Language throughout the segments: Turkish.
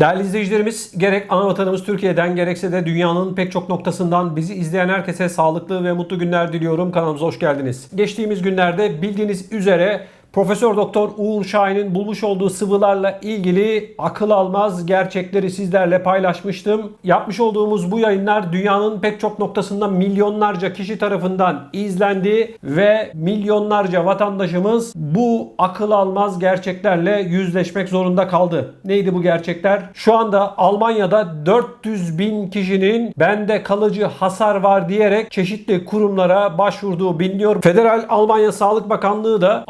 Değerli izleyicilerimiz, gerek ana vatanımız Türkiye'den gerekse de dünyanın pek çok noktasından bizi izleyen herkese sağlıklı ve mutlu günler diliyorum. Kanalımıza hoş geldiniz. Geçtiğimiz günlerde bildiğiniz üzere Profesör Doktor Uğur Şahin'in bulmuş olduğu sıvılarla ilgili akıl almaz gerçekleri sizlerle paylaşmıştım. Yapmış olduğumuz bu yayınlar dünyanın pek çok noktasında milyonlarca kişi tarafından izlendi ve milyonlarca vatandaşımız bu akıl almaz gerçeklerle yüzleşmek zorunda kaldı. Neydi bu gerçekler? Şu anda Almanya'da 400 bin kişinin bende kalıcı hasar var diyerek çeşitli kurumlara başvurduğu biliniyor. Federal Almanya Sağlık Bakanlığı da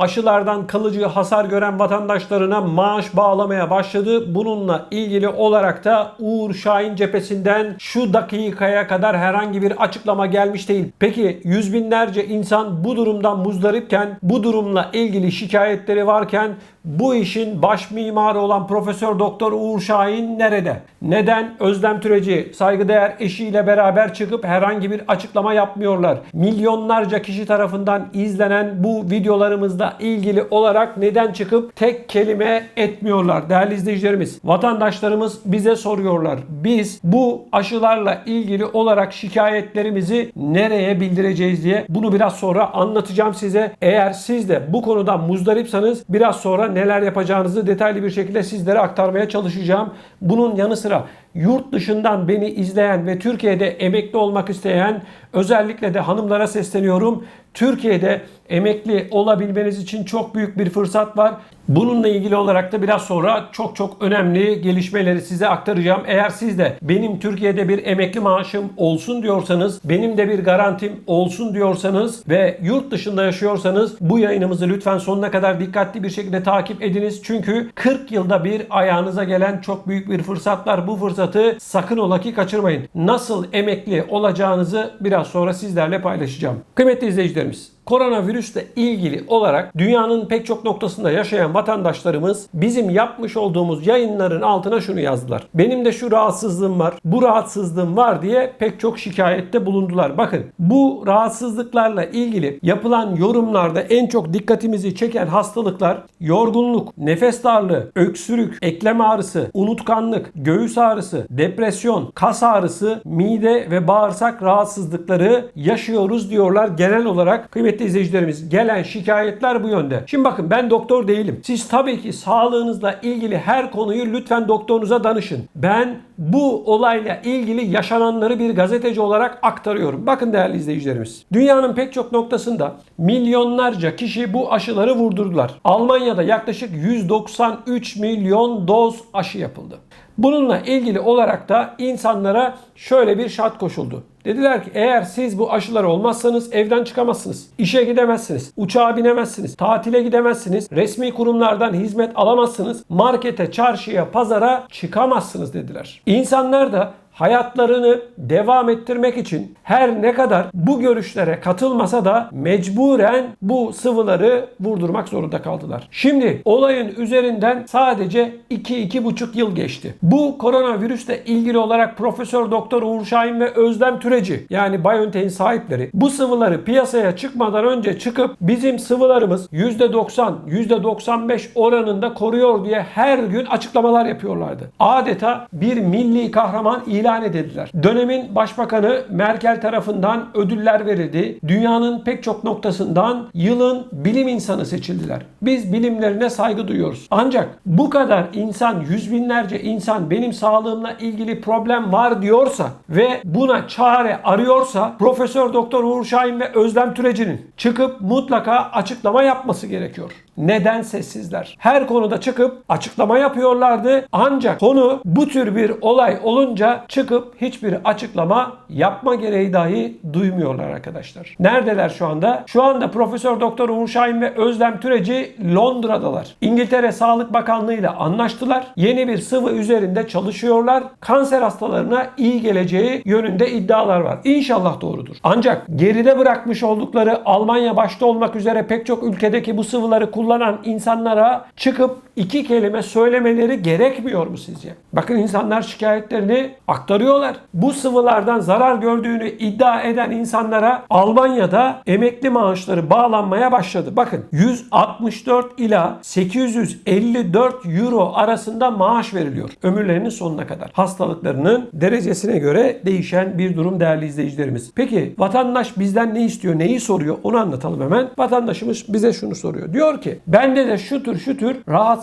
aşılardan kalıcı hasar gören vatandaşlarına maaş bağlamaya başladı. Bununla ilgili olarak da Uğur Şahin cephesinden şu dakikaya kadar herhangi bir açıklama gelmiş değil. Peki yüz binlerce insan bu durumdan muzdaripken, bu durumla ilgili şikayetleri varken bu işin baş mimarı olan Profesör Doktor Uğur Şahin nerede? Neden Özlem Türeci saygıdeğer eşiyle beraber çıkıp herhangi bir açıklama yapmıyorlar? Milyonlarca kişi tarafından izlenen bu videolarımızla ilgili olarak neden çıkıp tek kelime etmiyorlar? Değerli izleyicilerimiz, vatandaşlarımız bize soruyorlar. Biz bu aşılarla ilgili olarak şikayetlerimizi nereye bildireceğiz diye bunu biraz sonra anlatacağım size. Eğer siz de bu konudan muzdaripsanız biraz sonra neler yapacağınızı detaylı bir şekilde sizlere aktarmaya çalışacağım. Bunun yanı sıra yurt dışından beni izleyen ve Türkiye'de emekli olmak isteyen özellikle de hanımlara sesleniyorum. Türkiye'de emekli olabilmeniz için çok büyük bir fırsat var. Bununla ilgili olarak da biraz sonra çok çok önemli gelişmeleri size aktaracağım. Eğer siz de benim Türkiye'de bir emekli maaşım olsun diyorsanız, benim de bir garantim olsun diyorsanız ve yurt dışında yaşıyorsanız bu yayınımızı lütfen sonuna kadar dikkatli bir şekilde takip ediniz. Çünkü 40 yılda bir ayağınıza gelen çok büyük bir fırsat var. Bu fırsatı sakın ola ki kaçırmayın. Nasıl emekli olacağınızı biraz sonra sizlerle paylaşacağım. Kıymetli izleyicilerimiz, Koronavirüsle ilgili olarak dünyanın pek çok noktasında yaşayan vatandaşlarımız bizim yapmış olduğumuz yayınların altına şunu yazdılar. Benim de şu rahatsızlığım var, bu rahatsızlığım var diye pek çok şikayette bulundular. Bakın bu rahatsızlıklarla ilgili yapılan yorumlarda en çok dikkatimizi çeken hastalıklar yorgunluk, nefes darlığı, öksürük, eklem ağrısı, unutkanlık, göğüs ağrısı, depresyon, kas ağrısı, mide ve bağırsak rahatsızlıkları yaşıyoruz diyorlar genel olarak. Kıymetli izleyicilerimiz gelen şikayetler bu yönde. Şimdi bakın ben doktor değilim. Siz tabii ki sağlığınızla ilgili her konuyu lütfen doktorunuza danışın. Ben bu olayla ilgili yaşananları bir gazeteci olarak aktarıyorum. Bakın değerli izleyicilerimiz. Dünyanın pek çok noktasında milyonlarca kişi bu aşıları vurdurdular. Almanya'da yaklaşık 193 milyon doz aşı yapıldı. Bununla ilgili olarak da insanlara şöyle bir şart koşuldu. Dediler ki eğer siz bu aşıları olmazsanız evden çıkamazsınız. İşe gidemezsiniz. Uçağa binemezsiniz. Tatile gidemezsiniz. Resmi kurumlardan hizmet alamazsınız. Markete, çarşıya, pazara çıkamazsınız dediler. İnsanlar da hayatlarını devam ettirmek için her ne kadar bu görüşlere katılmasa da mecburen bu sıvıları vurdurmak zorunda kaldılar. Şimdi olayın üzerinden sadece 2-2,5 yıl geçti. Bu koronavirüsle ilgili olarak Profesör Doktor Uğur Şahin ve Özlem Türeci yani BioNTech'in sahipleri bu sıvıları piyasaya çıkmadan önce çıkıp bizim sıvılarımız %90, %95 oranında koruyor diye her gün açıklamalar yapıyorlardı. Adeta bir milli kahraman ilan ilan edildiler. Dönemin başbakanı Merkel tarafından ödüller verildi. Dünyanın pek çok noktasından yılın bilim insanı seçildiler. Biz bilimlerine saygı duyuyoruz. Ancak bu kadar insan, yüz binlerce insan benim sağlığımla ilgili problem var diyorsa ve buna çare arıyorsa Profesör Doktor Uğur Şahin ve Özlem Türeci'nin çıkıp mutlaka açıklama yapması gerekiyor. Neden sessizler? Her konuda çıkıp açıklama yapıyorlardı. Ancak konu bu tür bir olay olunca çıkıp hiçbir açıklama yapma gereği dahi duymuyorlar arkadaşlar. Neredeler şu anda? Şu anda Profesör Doktor Uğur Şahin ve Özlem Türeci Londra'dalar. İngiltere Sağlık Bakanlığı ile anlaştılar. Yeni bir sıvı üzerinde çalışıyorlar. Kanser hastalarına iyi geleceği yönünde iddialar var. İnşallah doğrudur. Ancak geride bırakmış oldukları Almanya başta olmak üzere pek çok ülkedeki bu sıvıları kullanmak kullanan insanlara çıkıp iki kelime söylemeleri gerekmiyor mu sizce? Bakın insanlar şikayetlerini aktarıyorlar. Bu sıvılardan zarar gördüğünü iddia eden insanlara Almanya'da emekli maaşları bağlanmaya başladı. Bakın 164 ila 854 euro arasında maaş veriliyor ömürlerinin sonuna kadar. Hastalıklarının derecesine göre değişen bir durum değerli izleyicilerimiz. Peki vatandaş bizden ne istiyor, neyi soruyor onu anlatalım hemen. Vatandaşımız bize şunu soruyor. Diyor ki bende de şu tür şu tür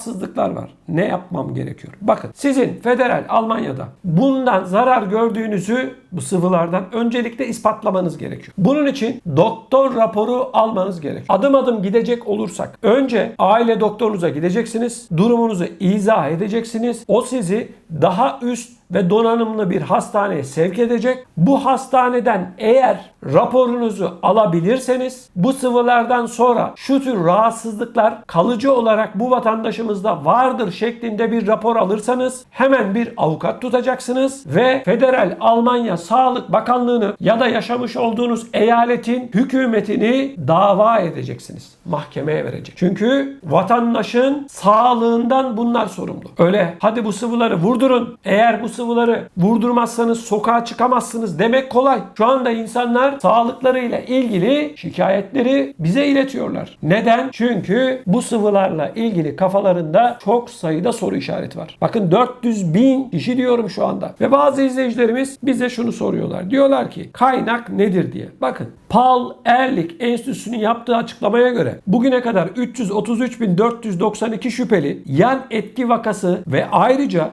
rahatsızlıklar var. Ne yapmam gerekiyor? Bakın sizin federal Almanya'da bundan zarar gördüğünüzü bu sıvılardan öncelikle ispatlamanız gerekiyor. Bunun için doktor raporu almanız gerekiyor. Adım adım gidecek olursak önce aile doktorunuza gideceksiniz. Durumunuzu izah edeceksiniz. O sizi daha üst ve donanımlı bir hastaneye sevk edecek. Bu hastaneden eğer raporunuzu alabilirseniz bu sıvılardan sonra şu tür rahatsızlıklar kalıcı olarak bu vatandaşımızda vardır şeklinde bir rapor alırsanız hemen bir avukat tutacaksınız ve Federal Almanya Sağlık Bakanlığı'nı ya da yaşamış olduğunuz eyaletin hükümetini dava edeceksiniz. Mahkemeye verecek. Çünkü vatandaşın sağlığından bunlar sorumlu. Öyle hadi bu sıvıları vurdurun. Eğer bu sıvıları vurdurmazsanız sokağa çıkamazsınız demek kolay. Şu anda insanlar sağlıklarıyla ilgili şikayetleri bize iletiyorlar. Neden? Çünkü bu sıvılarla ilgili kafalarında çok sayıda soru işareti var. Bakın 400 bin kişi diyorum şu anda. Ve bazı izleyicilerimiz bize şunu soruyorlar. Diyorlar ki kaynak nedir diye. Bakın Paul Ehrlich Enstitüsü'nün yaptığı açıklamaya göre bugüne kadar 333.492 şüpheli yan etki vakası ve ayrıca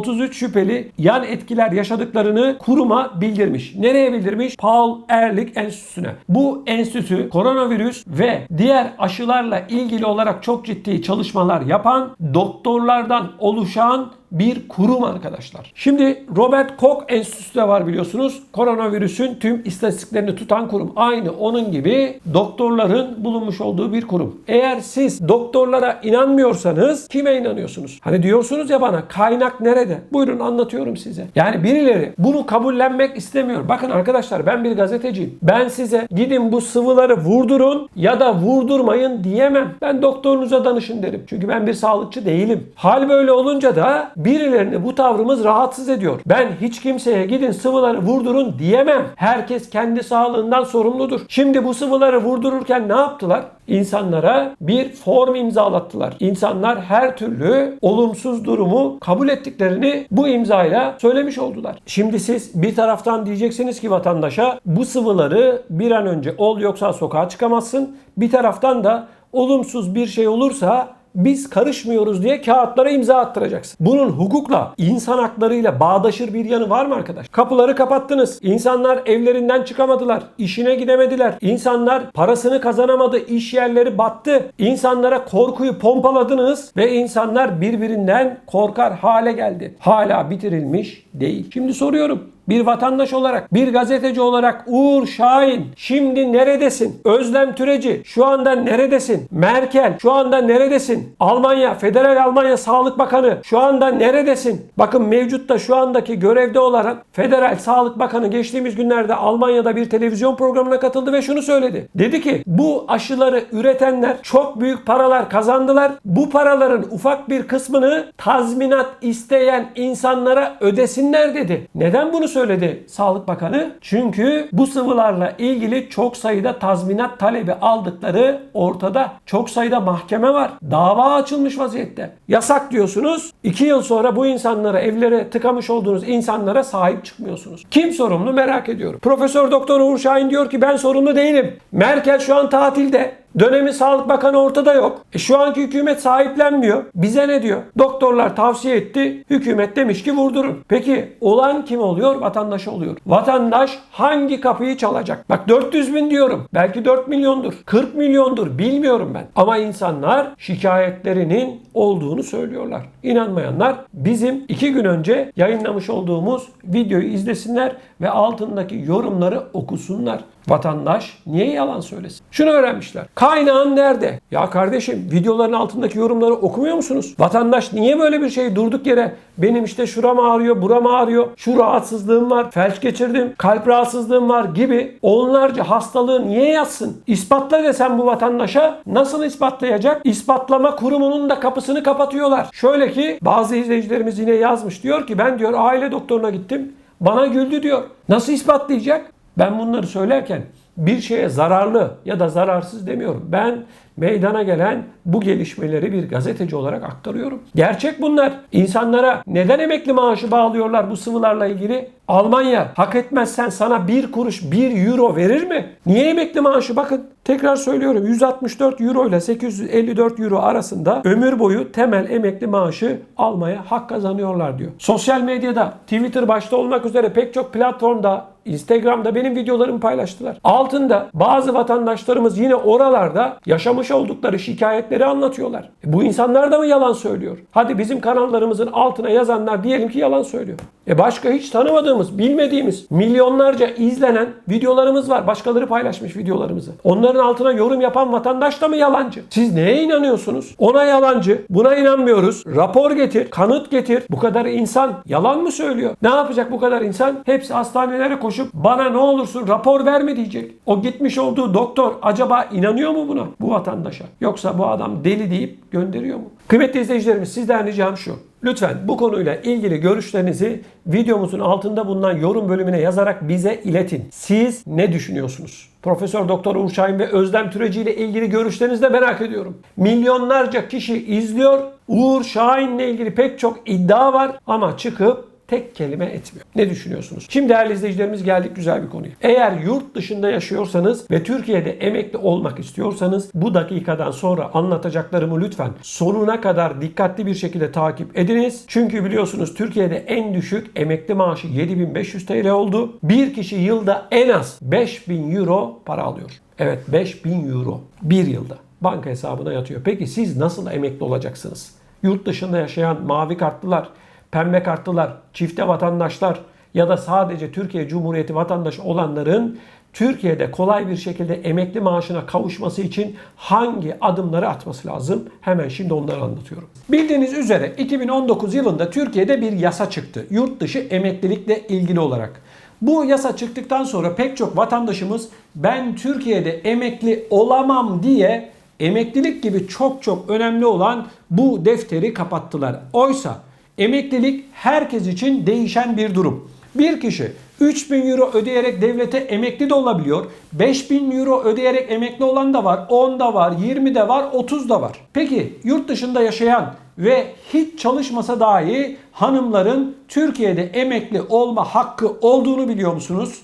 50.833 şüpheli yan etkiler yaşadıklarını kuruma bildirmiş. Nereye bildirmiş? Paul Ehrlich Enstitüsü'ne. Bu enstitü koronavirüs ve diğer aşılarla ilgili olarak çok ciddi çalışmalar yapan doktorlardan oluşan bir kurum arkadaşlar. Şimdi Robert Koch Enstitüsü de var biliyorsunuz. Koronavirüsün tüm istatistiklerini tutan kurum. Aynı onun gibi doktorların bulunmuş olduğu bir kurum. Eğer siz doktorlara inanmıyorsanız kime inanıyorsunuz? Hani diyorsunuz ya bana kaynak nerede? Buyurun anlatıyorum size. Yani birileri bunu kabullenmek istemiyor. Bakın arkadaşlar ben bir gazeteciyim. Ben size gidin bu sıvıları vurdurun ya da vurdurmayın diyemem. Ben doktorunuza danışın derim. Çünkü ben bir sağlıkçı değilim. Hal böyle olunca da birilerini bu tavrımız rahatsız ediyor. Ben hiç kimseye gidin sıvıları vurdurun diyemem. Herkes kendi sağlığından sorumludur. Şimdi bu sıvıları vurdururken ne yaptılar? İnsanlara bir form imzalattılar. İnsanlar her türlü olumsuz durumu kabul ettiklerini bu imzayla söylemiş oldular. Şimdi siz bir taraftan diyeceksiniz ki vatandaşa bu sıvıları bir an önce ol yoksa sokağa çıkamazsın. Bir taraftan da olumsuz bir şey olursa biz karışmıyoruz diye kağıtlara imza attıracaksın. Bunun hukukla, insan haklarıyla bağdaşır bir yanı var mı arkadaş? Kapıları kapattınız. İnsanlar evlerinden çıkamadılar. işine gidemediler. İnsanlar parasını kazanamadı. iş yerleri battı. İnsanlara korkuyu pompaladınız ve insanlar birbirinden korkar hale geldi. Hala bitirilmiş değil. Şimdi soruyorum bir vatandaş olarak, bir gazeteci olarak Uğur Şahin şimdi neredesin? Özlem Türeci şu anda neredesin? Merkel şu anda neredesin? Almanya, Federal Almanya Sağlık Bakanı şu anda neredesin? Bakın mevcutta şu andaki görevde olan Federal Sağlık Bakanı geçtiğimiz günlerde Almanya'da bir televizyon programına katıldı ve şunu söyledi. Dedi ki bu aşıları üretenler çok büyük paralar kazandılar. Bu paraların ufak bir kısmını tazminat isteyen insanlara ödesinler dedi. Neden bunu söyledi Sağlık Bakanı? Çünkü bu sıvılarla ilgili çok sayıda tazminat talebi aldıkları ortada. Çok sayıda mahkeme var. Dava açılmış vaziyette. Yasak diyorsunuz. 2 yıl sonra bu insanlara, evlere tıkamış olduğunuz insanlara sahip çıkmıyorsunuz. Kim sorumlu merak ediyorum. Profesör Doktor Uğur Şahin diyor ki ben sorumlu değilim. Merkel şu an tatilde. Dönemin Sağlık Bakanı ortada yok. E şu anki hükümet sahiplenmiyor. Bize ne diyor? Doktorlar tavsiye etti. Hükümet demiş ki vurdurun. Peki olan kim oluyor? Vatandaş oluyor. Vatandaş hangi kapıyı çalacak? Bak 400 bin diyorum. Belki 4 milyondur. 40 milyondur. Bilmiyorum ben. Ama insanlar şikayetlerinin olduğunu söylüyorlar. İnanmayanlar bizim iki gün önce yayınlamış olduğumuz videoyu izlesinler ve altındaki yorumları okusunlar. Vatandaş niye yalan söylesin? Şunu öğrenmişler. Kaynağın nerede? Ya kardeşim videoların altındaki yorumları okumuyor musunuz? Vatandaş niye böyle bir şey durduk yere benim işte şuram ağrıyor, buram ağrıyor, şu rahatsızlığım var, felç geçirdim, kalp rahatsızlığım var gibi onlarca hastalığı niye yazsın? İspatla desem bu vatandaşa nasıl ispatlayacak? İspatlama kurumunun da kapısını kapatıyorlar. Şöyle ki bazı izleyicilerimiz yine yazmış diyor ki ben diyor aile doktoruna gittim bana güldü diyor. Nasıl ispatlayacak? Ben bunları söylerken bir şeye zararlı ya da zararsız demiyorum. Ben meydana gelen bu gelişmeleri bir gazeteci olarak aktarıyorum. Gerçek bunlar. İnsanlara neden emekli maaşı bağlıyorlar bu sıvılarla ilgili? Almanya hak etmezsen sana bir kuruş bir euro verir mi? Niye emekli maaşı? Bakın tekrar söylüyorum 164 euro ile 854 euro arasında ömür boyu temel emekli maaşı almaya hak kazanıyorlar diyor. Sosyal medyada Twitter başta olmak üzere pek çok platformda Instagram'da benim videolarımı paylaştılar. Altında bazı vatandaşlarımız yine oralarda yaşamış oldukları şikayetleri anlatıyorlar. E bu insanlar da mı yalan söylüyor? Hadi bizim kanallarımızın altına yazanlar diyelim ki yalan söylüyor. E başka hiç tanımadığımız, bilmediğimiz, milyonlarca izlenen videolarımız var. Başkaları paylaşmış videolarımızı. Onların altına yorum yapan vatandaş da mı yalancı? Siz neye inanıyorsunuz? Ona yalancı, buna inanmıyoruz. Rapor getir, kanıt getir. Bu kadar insan yalan mı söylüyor? Ne yapacak bu kadar insan? Hepsi hastanelere koşup bana ne olursun rapor verme diyecek. O gitmiş olduğu doktor acaba inanıyor mu buna bu vatandaşa? Yoksa bu adam deli deyip gönderiyor mu? Kıymetli izleyicilerimiz sizden ricam şu. Lütfen bu konuyla ilgili görüşlerinizi videomuzun altında bulunan yorum bölümüne yazarak bize iletin. Siz ne düşünüyorsunuz? Profesör Doktor Uğur Şahin ve Özlem Türeci ile ilgili görüşlerinizi de merak ediyorum. Milyonlarca kişi izliyor. Uğur Şahin'le ilgili pek çok iddia var ama çıkıp tek kelime etmiyor. Ne düşünüyorsunuz? Şimdi değerli izleyicilerimiz geldik güzel bir konuya. Eğer yurt dışında yaşıyorsanız ve Türkiye'de emekli olmak istiyorsanız bu dakikadan sonra anlatacaklarımı lütfen sonuna kadar dikkatli bir şekilde takip ediniz. Çünkü biliyorsunuz Türkiye'de en düşük emekli maaşı 7500 TL oldu. Bir kişi yılda en az 5000 euro para alıyor. Evet 5000 euro bir yılda banka hesabına yatıyor. Peki siz nasıl emekli olacaksınız? Yurt dışında yaşayan mavi kartlılar, pembe kartlılar, çifte vatandaşlar ya da sadece Türkiye Cumhuriyeti vatandaşı olanların Türkiye'de kolay bir şekilde emekli maaşına kavuşması için hangi adımları atması lazım? Hemen şimdi onları anlatıyorum. Bildiğiniz üzere 2019 yılında Türkiye'de bir yasa çıktı. Yurt dışı emeklilikle ilgili olarak. Bu yasa çıktıktan sonra pek çok vatandaşımız ben Türkiye'de emekli olamam diye emeklilik gibi çok çok önemli olan bu defteri kapattılar. Oysa Emeklilik herkes için değişen bir durum. Bir kişi 3000 euro ödeyerek devlete emekli de olabiliyor. 5000 euro ödeyerek emekli olan da var. 10 da var, 20 de var, 30 da var. Peki yurt dışında yaşayan ve hiç çalışmasa dahi hanımların Türkiye'de emekli olma hakkı olduğunu biliyor musunuz?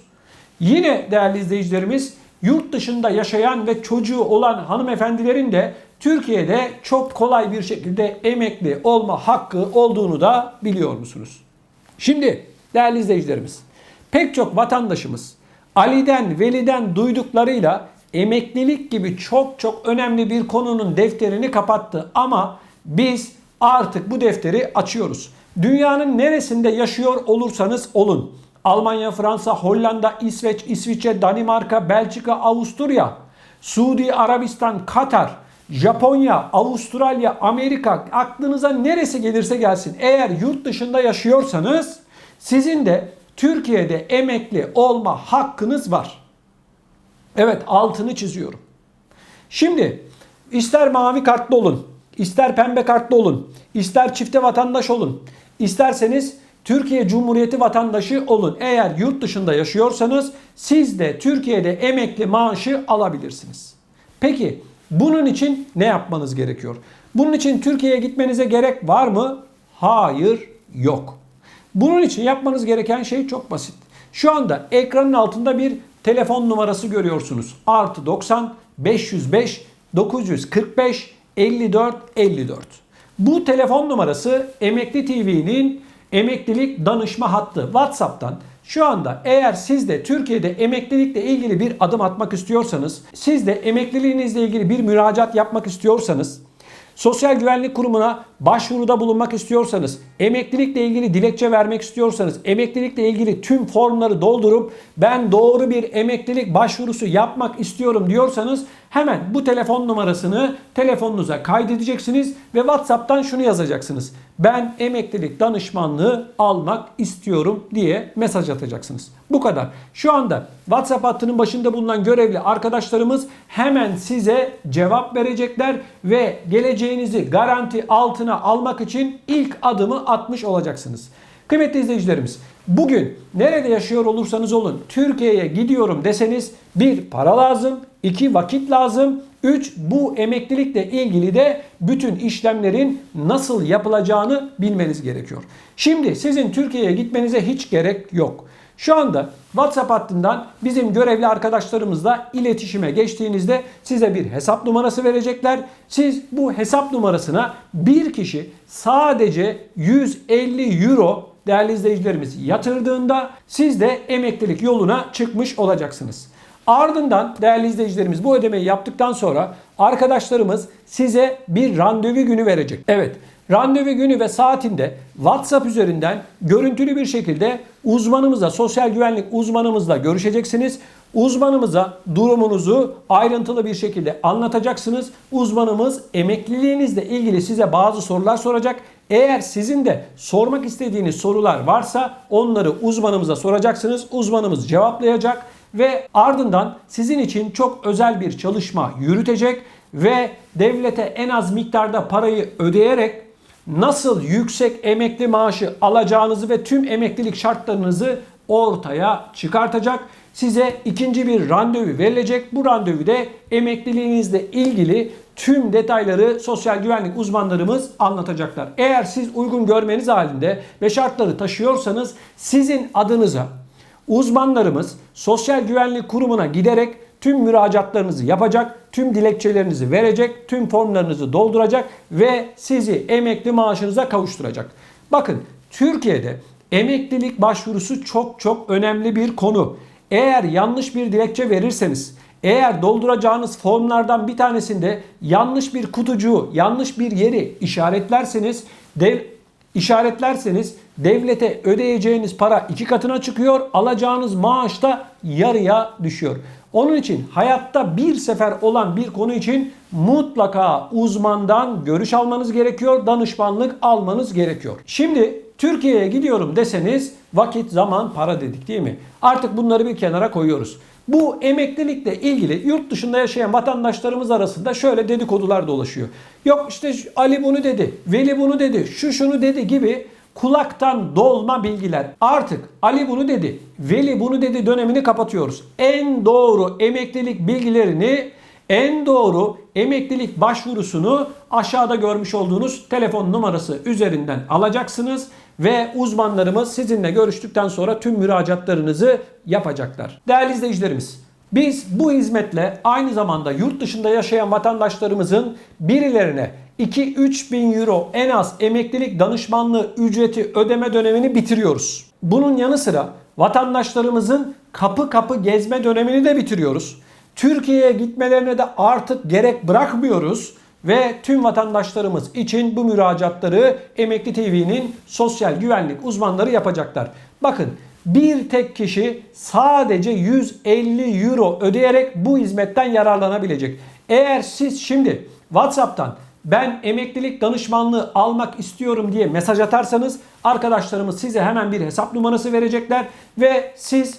Yine değerli izleyicilerimiz yurt dışında yaşayan ve çocuğu olan hanımefendilerin de Türkiye'de çok kolay bir şekilde emekli olma hakkı olduğunu da biliyor musunuz? Şimdi değerli izleyicilerimiz pek çok vatandaşımız Ali'den, Veli'den duyduklarıyla emeklilik gibi çok çok önemli bir konunun defterini kapattı ama biz artık bu defteri açıyoruz. Dünyanın neresinde yaşıyor olursanız olun. Almanya, Fransa, Hollanda, İsveç, İsviçre, Danimarka, Belçika, Avusturya, Suudi Arabistan, Katar, Japonya, Avustralya, Amerika aklınıza neresi gelirse gelsin. Eğer yurt dışında yaşıyorsanız sizin de Türkiye'de emekli olma hakkınız var. Evet altını çiziyorum. Şimdi ister mavi kartlı olun, ister pembe kartlı olun, ister çifte vatandaş olun, isterseniz Türkiye Cumhuriyeti vatandaşı olun. Eğer yurt dışında yaşıyorsanız siz de Türkiye'de emekli maaşı alabilirsiniz. Peki bunun için ne yapmanız gerekiyor? Bunun için Türkiye'ye gitmenize gerek var mı? Hayır, yok. Bunun için yapmanız gereken şey çok basit. Şu anda ekranın altında bir telefon numarası görüyorsunuz. Artı 90 505 945 54 54. Bu telefon numarası Emekli TV'nin emeklilik danışma hattı. WhatsApp'tan şu anda eğer siz de Türkiye'de emeklilikle ilgili bir adım atmak istiyorsanız, siz de emekliliğinizle ilgili bir müracaat yapmak istiyorsanız, Sosyal Güvenlik Kurumu'na başvuruda bulunmak istiyorsanız, emeklilikle ilgili dilekçe vermek istiyorsanız, emeklilikle ilgili tüm formları doldurup ben doğru bir emeklilik başvurusu yapmak istiyorum diyorsanız hemen bu telefon numarasını telefonunuza kaydedeceksiniz ve WhatsApp'tan şunu yazacaksınız. Ben emeklilik danışmanlığı almak istiyorum diye mesaj atacaksınız. Bu kadar. Şu anda WhatsApp hattının başında bulunan görevli arkadaşlarımız hemen size cevap verecekler ve geleceğinizi garanti altına almak için ilk adımı atmış olacaksınız. Kıymetli izleyicilerimiz, bugün nerede yaşıyor olursanız olun Türkiye'ye gidiyorum deseniz bir para lazım, iki vakit lazım, üç bu emeklilikle ilgili de bütün işlemlerin nasıl yapılacağını bilmeniz gerekiyor. Şimdi sizin Türkiye'ye gitmenize hiç gerek yok. Şu anda WhatsApp hattından bizim görevli arkadaşlarımızla iletişime geçtiğinizde size bir hesap numarası verecekler. Siz bu hesap numarasına bir kişi sadece 150 euro değerli izleyicilerimiz yatırdığında siz de emeklilik yoluna çıkmış olacaksınız. Ardından değerli izleyicilerimiz bu ödemeyi yaptıktan sonra arkadaşlarımız size bir randevu günü verecek. Evet, randevu günü ve saatinde WhatsApp üzerinden görüntülü bir şekilde uzmanımızla, sosyal güvenlik uzmanımızla görüşeceksiniz. Uzmanımıza durumunuzu ayrıntılı bir şekilde anlatacaksınız. Uzmanımız emekliliğinizle ilgili size bazı sorular soracak. Eğer sizin de sormak istediğiniz sorular varsa onları uzmanımıza soracaksınız. Uzmanımız cevaplayacak ve ardından sizin için çok özel bir çalışma yürütecek ve devlete en az miktarda parayı ödeyerek nasıl yüksek emekli maaşı alacağınızı ve tüm emeklilik şartlarınızı ortaya çıkartacak. Size ikinci bir randevu verilecek. Bu randevuda emekliliğinizle ilgili tüm detayları sosyal güvenlik uzmanlarımız anlatacaklar. Eğer siz uygun görmeniz halinde ve şartları taşıyorsanız sizin adınıza uzmanlarımız Sosyal Güvenlik Kurumu'na giderek tüm müracaatlarınızı yapacak, tüm dilekçelerinizi verecek, tüm formlarınızı dolduracak ve sizi emekli maaşınıza kavuşturacak. Bakın Türkiye'de emeklilik başvurusu çok çok önemli bir konu. Eğer yanlış bir dilekçe verirseniz, eğer dolduracağınız formlardan bir tanesinde yanlış bir kutucuğu, yanlış bir yeri işaretlerseniz dev, işaretlerseniz devlete ödeyeceğiniz para iki katına çıkıyor, alacağınız maaş da yarıya düşüyor. Onun için hayatta bir sefer olan bir konu için mutlaka uzmandan görüş almanız gerekiyor, danışmanlık almanız gerekiyor. Şimdi Türkiye'ye gidiyorum deseniz vakit, zaman, para dedik değil mi? Artık bunları bir kenara koyuyoruz. Bu emeklilikle ilgili yurt dışında yaşayan vatandaşlarımız arasında şöyle dedikodular dolaşıyor. Yok işte Ali bunu dedi, Veli bunu dedi, şu şunu dedi gibi kulaktan dolma bilgiler. Artık Ali bunu dedi, Veli bunu dedi dönemini kapatıyoruz. En doğru emeklilik bilgilerini en doğru emeklilik başvurusunu aşağıda görmüş olduğunuz telefon numarası üzerinden alacaksınız ve uzmanlarımız sizinle görüştükten sonra tüm müracaatlarınızı yapacaklar. Değerli izleyicilerimiz, biz bu hizmetle aynı zamanda yurt dışında yaşayan vatandaşlarımızın birilerine 2-3 bin euro en az emeklilik danışmanlığı ücreti ödeme dönemini bitiriyoruz. Bunun yanı sıra vatandaşlarımızın kapı kapı gezme dönemini de bitiriyoruz. Türkiye'ye gitmelerine de artık gerek bırakmıyoruz ve tüm vatandaşlarımız için bu müracaatları Emekli TV'nin sosyal güvenlik uzmanları yapacaklar. Bakın bir tek kişi sadece 150 euro ödeyerek bu hizmetten yararlanabilecek. Eğer siz şimdi WhatsApp'tan ben emeklilik danışmanlığı almak istiyorum diye mesaj atarsanız arkadaşlarımız size hemen bir hesap numarası verecekler ve siz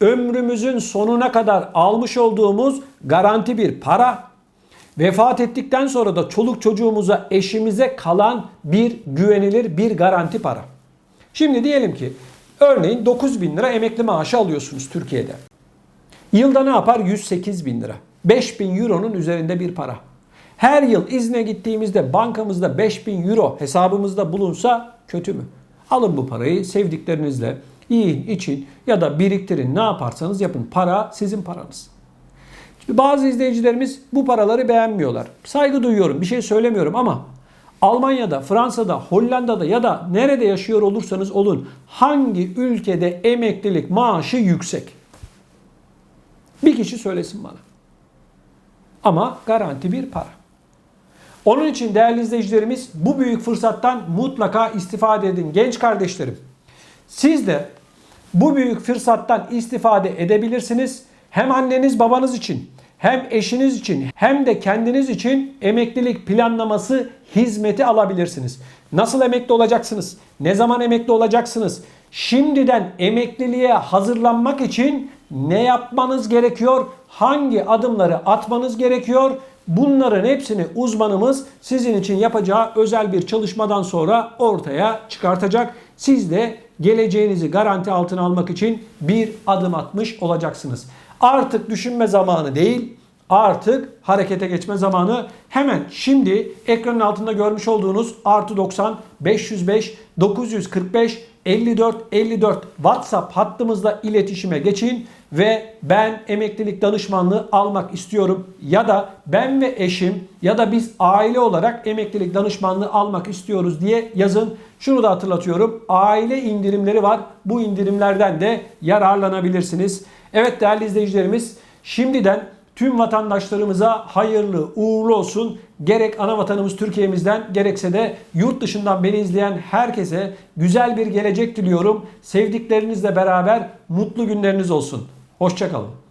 ömrümüzün sonuna kadar almış olduğumuz garanti bir para. Vefat ettikten sonra da çoluk çocuğumuza, eşimize kalan bir güvenilir bir garanti para. Şimdi diyelim ki örneğin 9 bin lira emekli maaşı alıyorsunuz Türkiye'de. Yılda ne yapar? 108 bin lira. 5 bin euronun üzerinde bir para. Her yıl izne gittiğimizde bankamızda 5 bin euro hesabımızda bulunsa kötü mü? Alın bu parayı sevdiklerinizle yiyin, için ya da biriktirin ne yaparsanız yapın. Para sizin paranız. Bazı izleyicilerimiz bu paraları beğenmiyorlar. Saygı duyuyorum, bir şey söylemiyorum ama Almanya'da, Fransa'da, Hollanda'da ya da nerede yaşıyor olursanız olun hangi ülkede emeklilik maaşı yüksek? Bir kişi söylesin bana. Ama garanti bir para. Onun için değerli izleyicilerimiz bu büyük fırsattan mutlaka istifade edin genç kardeşlerim. Siz de bu büyük fırsattan istifade edebilirsiniz. Hem anneniz babanız için hem eşiniz için hem de kendiniz için emeklilik planlaması hizmeti alabilirsiniz. Nasıl emekli olacaksınız? Ne zaman emekli olacaksınız? Şimdiden emekliliğe hazırlanmak için ne yapmanız gerekiyor? Hangi adımları atmanız gerekiyor? Bunların hepsini uzmanımız sizin için yapacağı özel bir çalışmadan sonra ortaya çıkartacak. Siz de geleceğinizi garanti altına almak için bir adım atmış olacaksınız. Artık düşünme zamanı değil, artık harekete geçme zamanı. Hemen şimdi ekranın altında görmüş olduğunuz artı 90 505 945 54 54 WhatsApp hattımızda iletişime geçin ve ben emeklilik danışmanlığı almak istiyorum ya da ben ve eşim ya da biz aile olarak emeklilik danışmanlığı almak istiyoruz diye yazın. Şunu da hatırlatıyorum. Aile indirimleri var. Bu indirimlerden de yararlanabilirsiniz. Evet değerli izleyicilerimiz şimdiden tüm vatandaşlarımıza hayırlı uğurlu olsun. Gerek ana vatanımız Türkiye'mizden gerekse de yurt dışından beni izleyen herkese güzel bir gelecek diliyorum. Sevdiklerinizle beraber mutlu günleriniz olsun. Hoşçakalın.